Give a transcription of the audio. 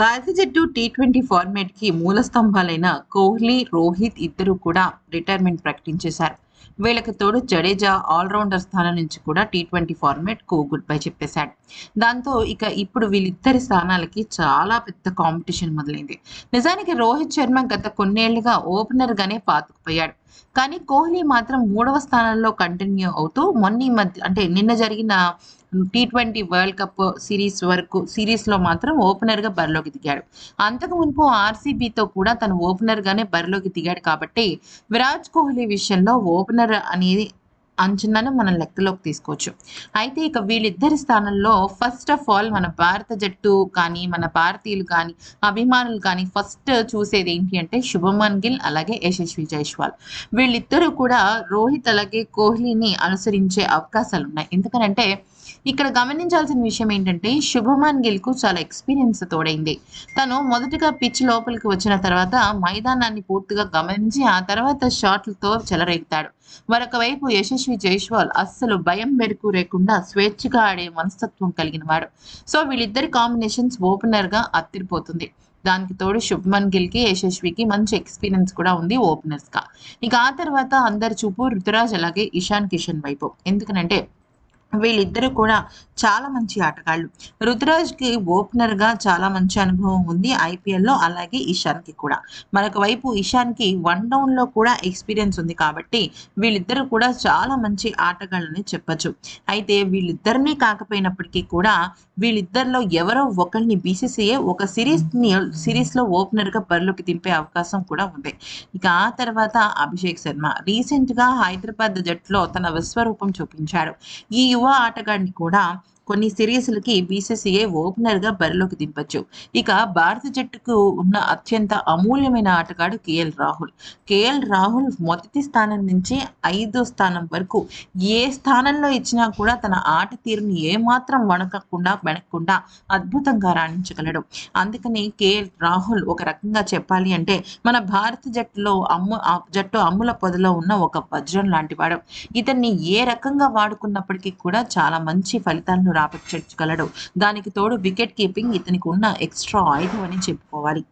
భారత జట్టు T twenty ఫార్మాట్కి మూల స్తంభాలైన కోహ్లీ రోహిత్ ఇద్దరు కూడా రిటైర్మెంట్ ప్రకటించేశారు. వీళ్ళకి తోడు జడేజా ఆల్రౌండర్ స్థానం నుంచి కూడా టీ ట్వంటీ ఫార్మాట్కు గుడ్ బై చెప్పేశాడు. దాంతో ఇక ఇప్పుడు వీళ్ళిద్దరి స్థానాలకి చాలా పెద్ద కాంపిటీషన్ మొదలైంది. నిజానికి రోహిత్ శర్మ గత కొన్నేళ్ళుగా ఓపెనర్ గానే పాతుకుపోయాడు. కానీ కోహ్లీ మాత్రం మూడవ స్థానంలో కంటిన్యూ అవుతూ మొన్న మధ్య అంటే నిన్న జరిగిన T twenty world cup series వరకు సిరీస్లో మాత్రం ఓపెనర్గా బరిలోకి దిగాడు. అంతకు మునుపు ఆర్సీబీతో కూడా తను ఓపెనర్గానే బరిలోకి దిగాడు కాబట్టి విరాట్ కోహ్లీ విషయంలో ఓపెనర్ అనేది అంచనాను మనం లెక్కలోకి తీసుకోవచ్చు. అయితే ఇక వీళ్ళిద్దరి స్థానంలో ఫస్ట్ ఆఫ్ ఆల్ మన భారత జట్టు కానీ మన భారతీయులు కానీ అభిమానులు కానీ ఫస్ట్ చూసేది ఏంటి అంటే శుభమన్ గిల్ అలాగే యశస్వి జైస్వాల్. వీళ్ళిద్దరూ కూడా రోహిత్ అలాగే కోహ్లీని అనుసరించే అవకాశాలు ఉన్నాయి ఎందుకనంటే ఇక్కడ గమనించాల్సిన విషయం ఏంటంటే శుభమన్ గిల్కు చాలా ఎక్స్పీరియన్స్ తోడైంది. తను మొదటగా పిచ్ లోపలికి వచ్చిన తర్వాత మైదానాన్ని పూర్తిగా గమనించి ఆ తర్వాత షాట్లతో చెలరేగుతాడు. మరొక వైపు యశస్వి జైస్వాల్ అస్సలు భయం మెరుకు లేకుండా స్వేచ్ఛగా ఆడే మనస్తత్వం కలిగిన వాడు. సో వీళ్ళిద్దరి కాంబినేషన్స్ ఓపెనర్గా అత్తిరిపోతుంది. దానికి తోడు శుభ్మన్ గిల్కి యశస్వికి మంచి ఎక్స్పీరియన్స్ కూడా ఉంది ఓపెనర్స్గా. ఇక ఆ తర్వాత అందరి చూపు రుతురాజ్ అలాగే ఇషాన్ కిషన్ వైపు. ఎందుకనంటే వీళ్ళిద్దరూ కూడా చాలా మంచి ఆటగాళ్ళు. రుతురాజ్కి ఓపెనర్గా చాలా మంచి అనుభవం ఉంది ఐపీఎల్లో అలాగే ఇషాన్కి కూడా. మరొక వైపు ఇషాన్కి వన్ డౌన్లో కూడా ఎక్స్పీరియన్స్ ఉంది కాబట్టి వీళ్ళిద్దరూ కూడా చాలా మంచి ఆటగాళ్ళని చెప్పచ్చు. అయితే వీళ్ళిద్దరినీ కాకపోయినప్పటికీ కూడా వీళ్ళిద్దరిలో ఎవరో ఒకరిని బీసీసీఏ ఒక సిరీస్ని సిరీస్లో ఓపెనర్గా బరిలోకి దింపే అవకాశం కూడా ఉంది. ఇక ఆ తర్వాత అభిషేక్ శర్మ. రీసెంట్గా హైదరాబాద్ జట్టులో తన విశ్వరూపం చూపించాడు. ఈ యువ ఆటగాడిని కూడా కొన్ని సిరీస్లకి బీసీసీఐ ఓపెనర్గా బరిలోకి దింపచ్చు. ఇక భారత జట్టుకు ఉన్న అత్యంత అమూల్యమైన ఆటగాడు కేఎల్ రాహుల్. కేఎల్ రాహుల్ మొదటి స్థానం నుంచి ఐదో స్థానం వరకు ఏ స్థానంలో ఇచ్చినా కూడా తన ఆట తీరుని ఏమాత్రం వణకకుండా వెనక్కుండా అద్భుతంగా రాణించగలడు. అందుకని కేఎల్ రాహుల్ ఒక రకంగా చెప్పాలి అంటే మన భారత జట్టులో అమ్ము ఆ జట్టు అమ్ముల పొదలో ఉన్న ఒక వజ్రం లాంటివాడు. ఇతన్ని ఏ రకంగా వాడుకున్నప్పటికీ కూడా చాలా మంచి ఫలితాలను రాబట్టగలడు దానికి తోడు వికెట్ కీపింగ్ ఇతనికి ఉన్న ఎక్స్ట్రా ఆయుధం అని చెప్పుకోవాలి.